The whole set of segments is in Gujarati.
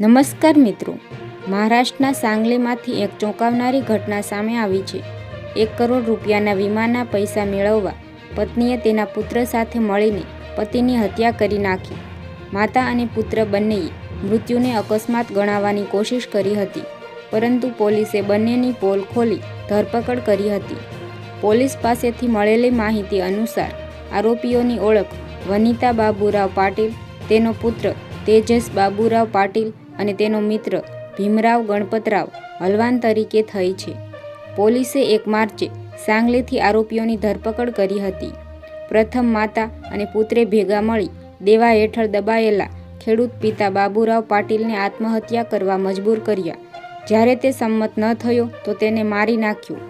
નમસ્કાર મિત્રો. મહારાષ્ટ્રના સાંગલીમાંથી એક ચોંકાવનારી ઘટના સામે આવી છે. એક કરોડ રૂપિયાના વીમાના પૈસા મેળવવા પત્નીએ તેના પુત્ર સાથે મળીને પતિની હત્યા કરી નાખી. માતા અને પુત્ર બંનેએ મૃત્યુને અકસ્માત ગણાવવાની કોશિશ કરી હતી, પરંતુ પોલીસે બંનેની પોલ ખોલી ધરપકડ કરી હતી. પોલીસ પાસેથી મળેલી માહિતી અનુસાર, આરોપીઓની ઓળખ વનિતા બાબુરાવ પાટીલ, તેનો પુત્ર તેજસ બાબુરાવ પાટીલ અને તેનો મિત્ર ભીમરાવ ગણપતરાવ હલવાન તરીકે થઈ છે. પોલીસે એક માર્ચે સાંગલીથી આરોપીઓની ધરપકડ કરી હતી. પ્રથમ માતા અને પુત્રે ભેગા મળી દેવા હેઠળ દબાયેલા ખેડૂત પિતા બાબુરાવ પાટીલને આત્મહત્યા કરવા મજબૂર કર્યા. જ્યારે તે સંમત ન થયો તો તેને મારી નાખ્યો.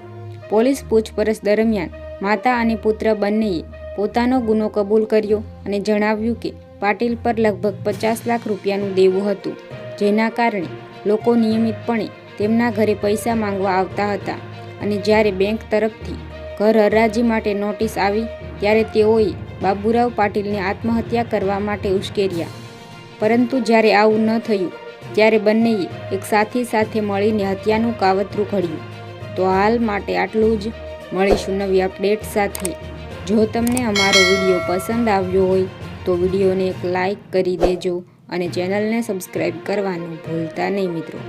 પોલીસ પૂછપરછ દરમિયાન માતા અને પુત્ર બંનેએ પોતાનો ગુનો કબૂલ કર્યો અને જણાવ્યું કે પાટીલ પર લગભગ પચાસ લાખ રૂપિયાનું દેવું હતું. જેના કારણે લોકો નિયમિતપણે તેમના ઘરે પૈસા માંગવા આવતા હતા અને જ્યારે બેંક તરફથી ઘર હરાજી માટે નોટિસ આવી, ત્યારે તેઓએ બાબુરાવ પાટીલને આત્મહત્યા કરવા માટે ઉશ્કેર્યા. પરંતુ જ્યારે આવું ન થયું, ત્યારે બંનેએ એક સાથી સાથે મળીને હત્યાનું કાવતરું ઘડ્યું. તો હાલ માટે આટલું જ. મળીશું નવી અપડેટ સાથે. જો તમને અમારો વીડિયો પસંદ આવ્યો હોય, તો વિડીયોને એક લાઈક કરી દેજો. અને ચેનલને સબસ્ક્રાઈબ કરવાનું ભૂલતા નહીં મિત્રો.